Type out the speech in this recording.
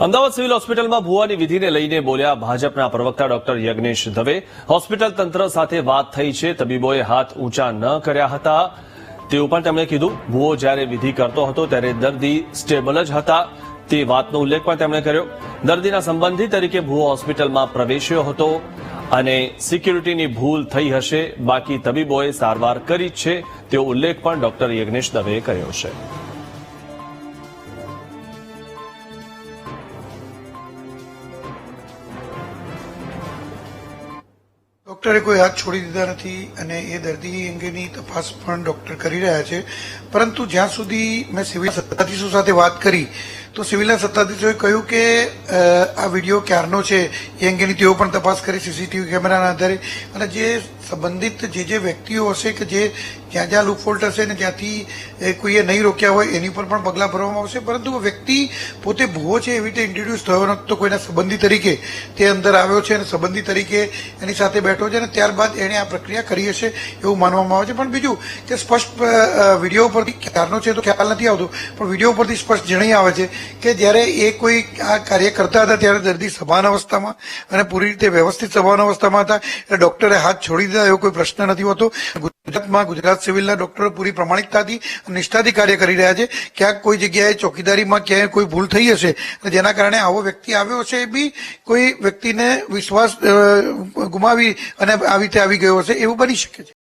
Ahmedabad civil હોસ્પિટલમાં ભુવાની વિધિને લઈને બોલ્યા ભાજપના પ્રવક્તા ડોક્ટર યજ્ઞેશ દવે. હોસ્પિટલ તંત્ર સાથે વાત થઈ છે. તબીબોએ હાથ ઊંચા ન કર્યા હતા. તેવું પણ તેમણે કીધું, ભુવો જ્યારે વિધિ કરતો હતો ત્યારે દર્દી સ્ટેબલ જ હતા. તે વાતનો ઉલ્લેખ પણ તેમણે કર્યો. દર્દીના સંબંધી તરીકે ભુવો હોસ્પિટલમાં પ્રવેશ્યો હતો અને સિક્યુરિટીની ભૂલ થઈ હશે. બાકી તબીબોએ સારવાર કરી છે. તેવો ઉલ્લેખ પણ ડોક્ટર યજ્ઞેશ દવેએ કર્યો છે. ડોક્ટરે કોઈ હાથ છોડી દીધા નથી અને એ દર્દી અંગેની તપાસ પણ ડોક્ટર કરી રહ્યા છે. પરંતુ જ્યાં સુધી મેં સિવિલ સત્તાધીશો સાથે વાત કરી તો સિવિલના સત્તાધીશોએ કહ્યું કે આ વીડિયો ક્યારનો છે એ અંગેની તેઓ પણ તપાસ કરી, સીસીટીવી કેમેરાના આધારે. અને જે સંબંધિત જે જે વ્યક્તિઓ હશે કે જે જ્યાં જ્યાં લૂપફોલ્ટ હશે ને જ્યાંથી એ કોઈએ નહીં રોક્યા હોય, એની પર પણ પગલાં ભરવામાં આવશે. પરંતુ વ્યક્તિ પોતે ભૂવો છે એવી રીતે ઇન્ટ્રોડ્યુસ થયો નહોતો કોઈના સંબંધી તરીકે તે અંદર આવ્યો છે અને સંબંધી તરીકે એની સાથે બેઠો છે અને ત્યારબાદ એણે આ પ્રક્રિયા કરી હશે એવું માનવામાં આવે છે. પણ બીજું કે સ્પષ્ટ વીડિયો પરથી ક્યારનો છે તો ખ્યાલ નથી આવતો, પણ વીડિયો પરથી સ્પષ્ટ જણાઈ આવે છે કે જ્યારે એ કોઈ આ કાર્ય કરતા હતા ત્યારે દર્દી સભાન અવસ્થામાં અને પૂરી રીતે વ્યવસ્થિત સભાન અવસ્થામાં હતા. એટલે ડોક્ટરે હાથ છોડી દીધા એવો કોઈ પ્રશ્ન નથી હોતો. ગુજરાતમાં ગુજરાત સિવિલના ડોક્ટરો પૂરી પ્રમાણિકતાથી નિષ્ઠાથી કાર્ય કરી રહ્યા છે. ક્યાંક કોઈ જગ્યાએ ચોકીદારીમાં ક્યાંય કોઈ ભૂલ થઈ હશે જેના કારણે આવો વ્યક્તિ આવ્યો હશે એ બી કોઈ વ્યક્તિને વિશ્વાસ ગુમાવી અને આવી રીતે આવી ગયો હશે એવું બની શકે છે.